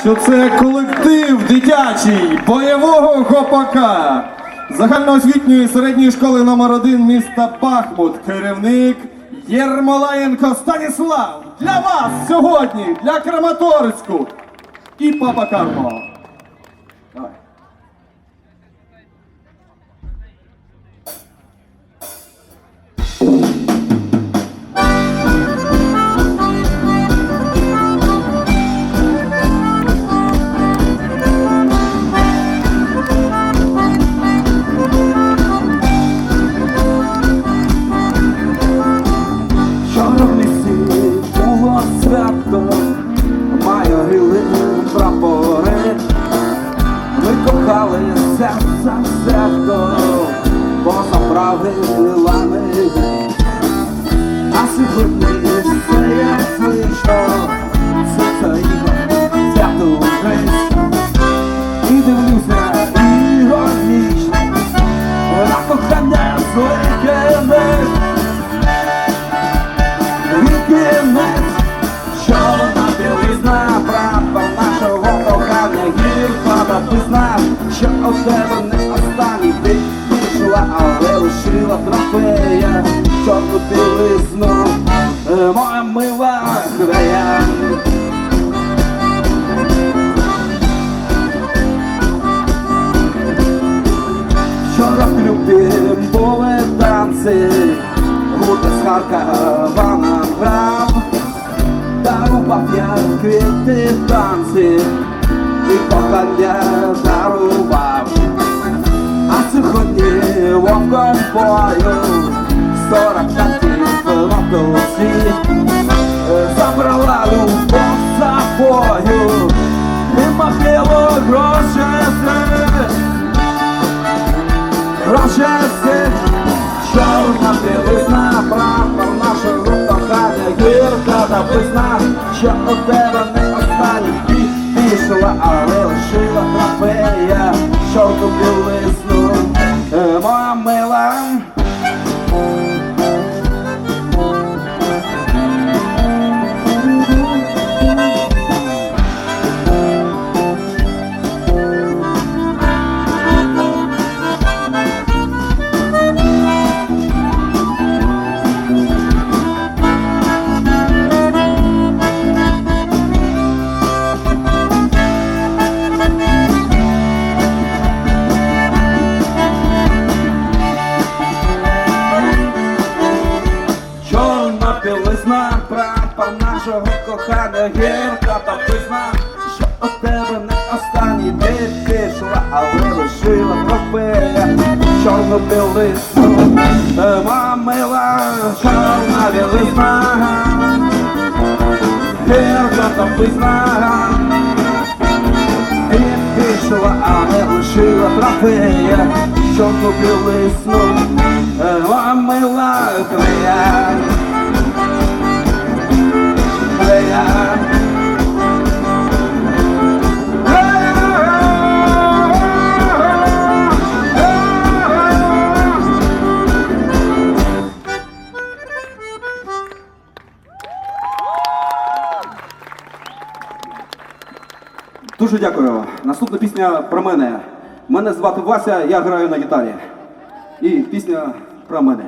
що це колектив дитячий бойового хопака загальноосвітньої середньої школи номер 1 міста Бахмут. Керівник Єрмолаєнко Станіслав. Для вас сьогодні, для Краматорську і Папа Кармо. Поза правилами, а сьогодні все як вийшло, серце його свято десь, і дивлюся іронічно, на кохання зликених. Вікінець, чорна білизна, прапор нашого кохання, гірко написна, що у тебе не ти але лишила трофея, чорну білизну, е, моя мила грея. Вчора в клубі були танці, гурта з Харкова грав, дарував я квіти танці, і кохання дарував. А сьогодні вовком бою, сорок п'ятів на досі, забрала любов собою, і мапіло гроші. Рожеси, чорна білизна, прапор нашого кохання, гірка та весна, що у тебе не останній білизна, прапор нашого кохання, гірка та що у тебе не останній ти пішла, але лишила трофея, чорну білизну, мамила, чорна білизна, гірка та пизна, і пішла, але лишила трофея, чорну білизну, мамила. Твоя. Дуже дякую. Наступна пісня про мене. Мене звати Вася, я граю на гітарі. І пісня про мене.